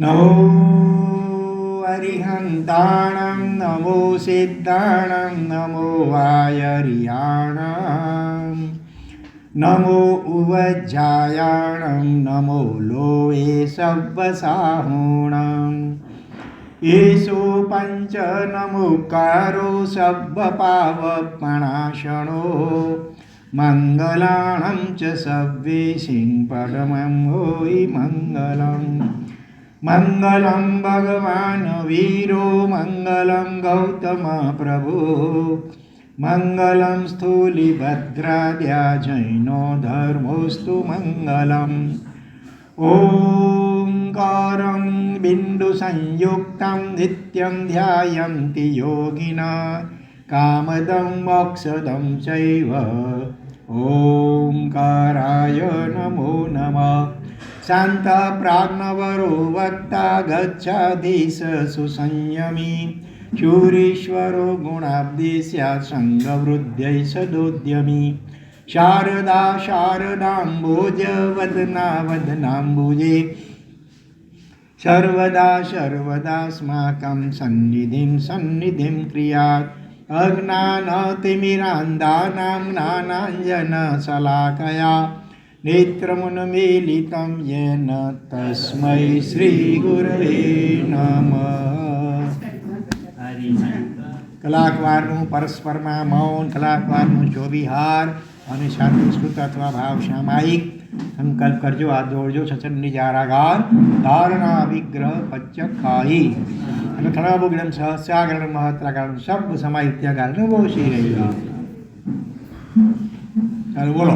नमो अरिहन्ताणं नमो सिद्धाणं नमो वायर्याणा नमो उवज्जायाणं नमो लोये शब्सामुणम् एषो पञ्च नमोकारो सव्वपावपणाशणो मङ्गलाणं च सवे सिंह परमं वोयि मङ्गलम्। मङ्गलं भगवान् वीरो मङ्गलं गौतमप्रभु मङ्गलं स्थूलिभद्राद्या जैनो धर्मोऽस्तु मङ्गलम् ओङ्कारं बिन्दुसंयुक्तं नित्यं ध्यायन्ति योगिना कामदं मोक्षदं चैव ओङ्काराय नमो नमः शान्तप्राज्ञवरो वक्ता गच्छाधीश सुसंयमी। शूरीश्वरो गुणाब्धि स्यात् सङ्गवृद्ध्यै सदोद्यमी शारदा शारदाम्बोज वदना वदनाम्बुजे सर्वदा सर्वदास्माकं सन्निधिं सन्निधिं क्रियात्। अज्ञानतिमिरान्धानां ज्ञानाञ्जनशलाकया नेत्रमुन्मीलितं येन तस्मै श्रीगुरवे નમઃ કલાકવારનું પરસ્પરમાં મૌન કલાકવારનું ચોવિહાર અને શાંતિસ્કૃત અથવા ભાવ સામાયિક સંકલ્પ કરજો આ દોડજો સચંડી જારાગાર ધારણા વિગ્રહ પચ્ચ ખાઈ અને થણાભુગ્રમ સહસ્યાગરણ મહત્રાગરણ સબ સમાહિત્યાગારણ બોશી રહ્યો ચાલો બોલો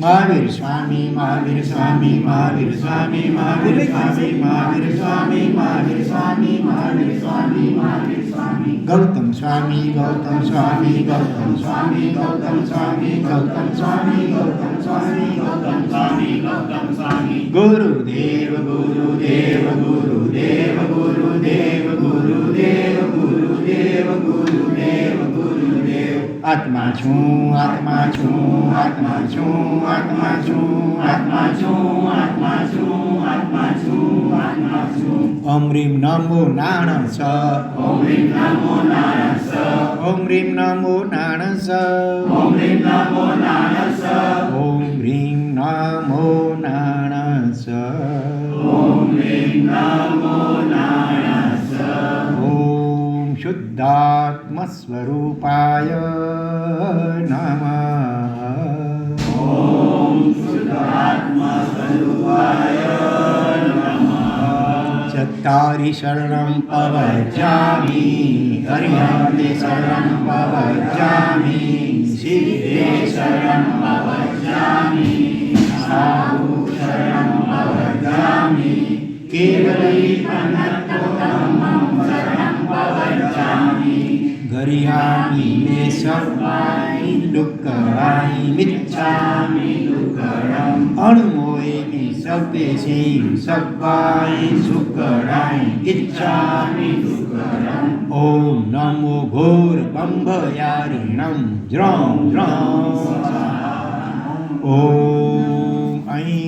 महावीर स्वामी महावीर स्वामी महावीर स्वामी महावीर स्वामी महावीर स्वामी महावीर स्वामी महावीर स्वामी महावीर स्वामी गौतम स्वामी गौतम स्वामी गौतम स्वामी गौतम स्वामी गौतम स्वामी गौतम આત્મા છું આત્મા છું આત્મા છું આત્મા છું આત્મા છું આત્મા છું આત્મા છું આત્મા છું. ઓમ રીમ નમો નાણ સ ઓમ રીમ નમો નાણ સ ઓમ રીમ નમો નાણ સ ઓમ રીમ નમો નાણ સ ઓમ રીમ નમો શુદ્ધાત્મસ્વરૂપાય નમ ચત્તારી શરણમ પવજામી હરિહંતે શરણમ પવજામી શિવે શરણમ પવજામી સાધુ શરણમ પવજામી કેવલી અનંત ગરિયામિ મે સવાઈ દુઃખરાઈ મિચ્છામિ દુઃખરમ અણુમોયમિ સવ્યેશી સવાઈ સુકરાઈ ઇચ્છામિ દુઃખરમ ઓમ નમો ઘોર બંભયારિણમ જ્રૌ જ્રૌ ઓમ ઐં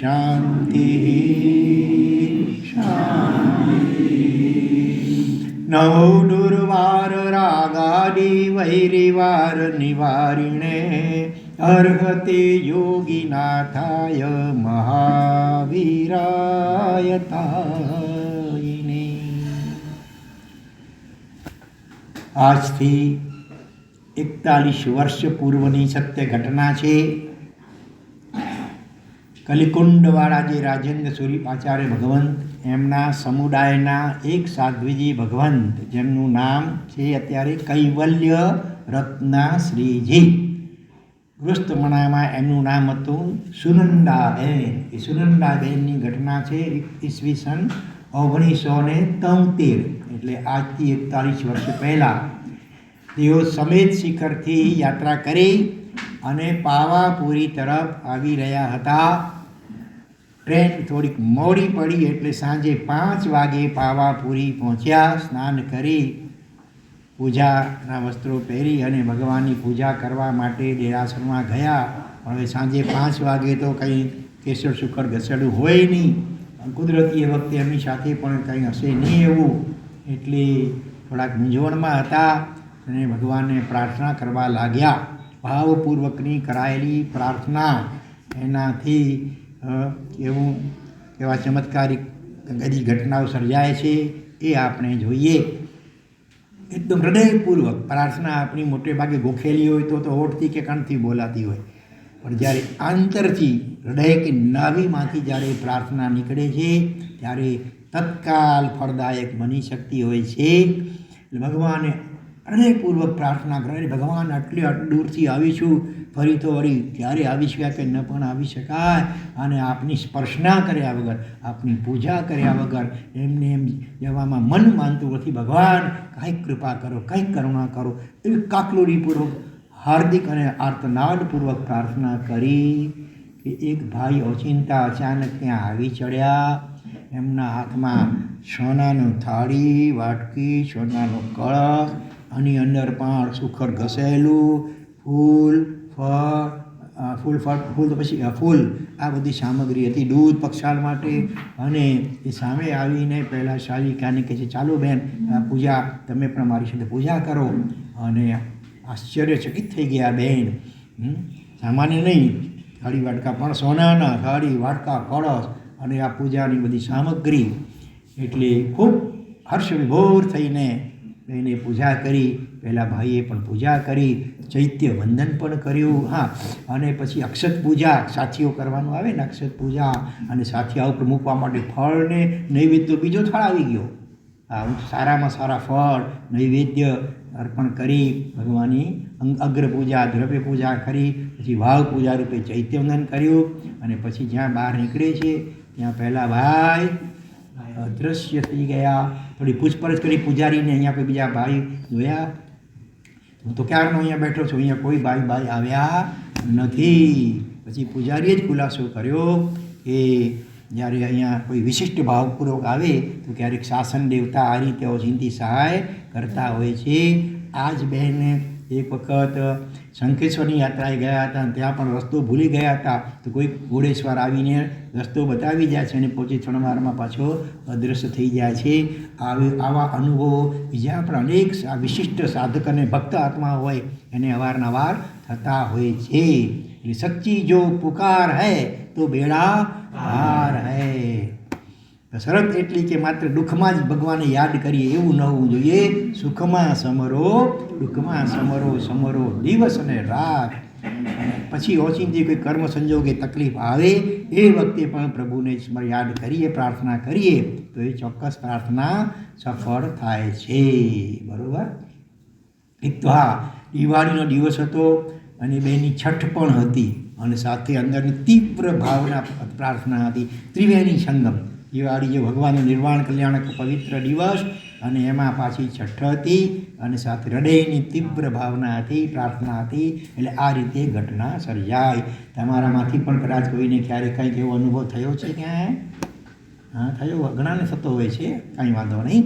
શાંતિ શાંતિ. નવ દુર્વાર રાગાદી વૈરિવાર નિવારિણે અર્હતે યોગીનાથાય મહાવીરાય તાયિને. આજથી એકતાલીસ વર્ષ પૂર્વની સત્ય ઘટના છે. કલિકુંડવાળા જે રાજેન્દ્ર સુરી ભગવંત. એમના સમુદાયના એક સાધ્વીજી ભગવંત, જેમનું નામ છે અત્યારે કૈવલ્ય રત્ના શ્રીજી ગૃસ્તમણામાં એમનું નામ હતું સુનંદાબેન. એ સુનંદાબેનની ઘટના છે ઈસવીસન ઓગણીસો ને તોતેર, એટલે આજથી એકતાલીસ વર્ષ પહેલાં. તેઓ સમેત શિખરથી યાત્રા કરી અને પાવાપુરી તરફ આવી રહ્યા હતા. ટ્રેન થોડીક મોડી પડી એટલે સાંજે પાંચ વાગે પાવાપુરી પહોંચ્યા, સ્નાન કરી, પૂજાના વસ્ત્રો પહેરી અને ભગવાનની પૂજા કરવા માટે દેરાસરમાં ગયા. હવે સાંજે પાંચ વાગે તો કંઈ કેસર શુકર ઘસેડું હોય નહીં. કુદરતી એ વખતે એમની સાથે પણ કંઈ હશે નહીં એવું. એટલે થોડાક મૂંઝવણમાં હતા અને ભગવાનને પ્રાર્થના કરવા લાગ્યા. ભાવપૂર્વકની કરાયેલી પ્રાર્થના એનાથી એવું, એવા ચમત્કારિક બધી ઘટનાઓ સર્જાય છે, એ આપણે જોઈએ. એકદમ હૃદયપૂર્વક પ્રાર્થના આપણી મોટે ભાગે ગોખેલી હોય તો તો હોઠથી કે કણથી બોલાતી હોય. પણ જ્યારે આંતરથી હૃદય કે નાભીમાંથી જ્યારે પ્રાર્થના નીકળે છે, ત્યારે તત્કાલ ફળદાયક બની શકતી હોય છે. ભગવાને હૃદયપૂર્વક પ્રાર્થના કરો "અરે ભગવાન આટલી દૂરથી દૂરથી આવીશું ફરી તો વળી ક્યારે આવી શક્યા કે ન પણ આવી શકાય. અને આપની સ્પર્શના કર્યા વગર, આપની પૂજા કર્યા વગર, એમને એમ જવામાં મન માનતું નથી, ભગવાન, કાંઈક કૃપા કરો, કંઈક કરુણા કરો, એવી કાકલુરીપૂર્વક હાર્દિક અને આર્તનાદપૂર્વક પ્રાર્થના કરી કે એક ભાઈ ઓચિંતા અચાનક ત્યાં આવી ચડ્યા. એમના હાથમાં સોનાનું થાળી, વાટકી, સોનાનો કળશ આની અંદર પણ સુખર ઘસેલું, ફૂલ, ફળ ફૂલ ફળ, ફૂલ તો પછી ફૂલ, આ બધી સામગ્રી હતી દૂધ પક્ષાળ માટે. અને એ સામે આવીને પહેલાં શાલિકાને કહે છે, ચાલો બેન પૂજા, તમે પણ મારી સાથે પૂજા કરો. અને આશ્ચર્યચકિત થઈ ગયા બેન? સામાન્ય નહીં. થાળી વાટકા પણ સોનાના, થાળી વાટકા કળશ, અને આ પૂજાની બધી સામગ્રી. એટલે ખૂબ હર્ષ વિભોર થઈને એને પૂજા કરી પહેલાં ભાઈએ પણ પૂજા કરી, ચૈત્ય વંદન પણ કર્યું, હા. અને પછી અક્ષત પૂજા સાથીઓ કરવાનું આવે ને, અક્ષત પૂજા. અને સાથીયા ઉપર મૂકવા માટે ફળને નૈવેદ્ય, બીજો થાળ આવી ગયો. હા સારામાં સારા ફળ, નૈવેદ્ય અર્પણ કરી, ભગવાનની અંગ- અગ્ર પૂજા, દ્રવ્ય પૂજા કરી, પછી ભાવ પૂજા રૂપે ચૈત્યવંદન કર્યું. અને પછી જ્યાં બહાર નીકળે છે, ત્યાં પહેલાં ભાઈ અદૃશ્ય થઈ ગયા. થોડી પૂછપરછ કરી પૂજારીને અહીંયા કોઈ બીજા ભાઈ જોયા. હું તો ક્યારનો અહીંયા બેઠો છું? અહીંયા કોઈ ભાઈ ભાઈ આવ્યા નથી. પછી પૂજારીએ જ ખુલાસો કર્યો કે જ્યારે અહીંયા કોઈ વિશિષ્ટ ભાવપૂર્વક આવે, તો ક્યારેક શાસન દેવતા આ રીતે ઓચિંતી સહાય કરતા હોય છે. આ જ બહેને એક વખત શંખેશ્વરની યાત્રાએ ગયા હતા અને ત્યાં પણ રસ્તો ભૂલી ગયા હતા. તો કોઈ ઘોડેશ્વર આવીને રસ્તો બતાવી જાય છે અને પોતે ત્રણ વારમાં પાછો અદૃશ્ય થઈ જાય છે. આવી અનુભવો બીજા પણ અનેક વિશિષ્ટ સાધક અને ભક્ત આત્મા હોય એને અવારનવાર થતા હોય છે. એટલે સચ્ચી જો પુકાર હૈ, તો બેડા હૈ. શરત એટલી કે માત્ર દુઃખમાં જ ભગવાનને યાદ કરીએ એવું ન હોવું જોઈએ. સુખમાં સમરો, દુઃખમાં સમરો સમરો દિવસ અને રાત. પછી ઓચિંતી કોઈ કર્મ સંજોગે તકલીફ આવે, એ વખતે પણ પ્રભુને યાદ કરીએ, પ્રાર્થના કરીએ, તો એ ચોક્કસ પ્રાર્થના સફળ થાય છે. બરોબર? એક તો હા, દિવાળીનો દિવસ હતો અને બેની છઠ પણ હતી. અને સાથે અંદરની તીવ્ર ભાવના પ્રાર્થના હતી. ત્રિવેણી સંગમ. દિવાળી જે ભગવાનનું નિર્વાણ કલ્યાણક પવિત્ર દિવસ અને એમાં પાછી છઠ્ઠ હતી અને સાથે હૃદયની તીવ્ર ભાવના હતી, પ્રાર્થના હતી, એટલે આ રીતે ઘટના સર્જાય તમારામાંથી પણ કદાચ કોઈને ક્યારેક કંઈક એવો અનુભવ થયો છે ક્યાંય? હા, થયો. ઘણાને થતો હોય છે, કાંઈ વાંધો નહીં.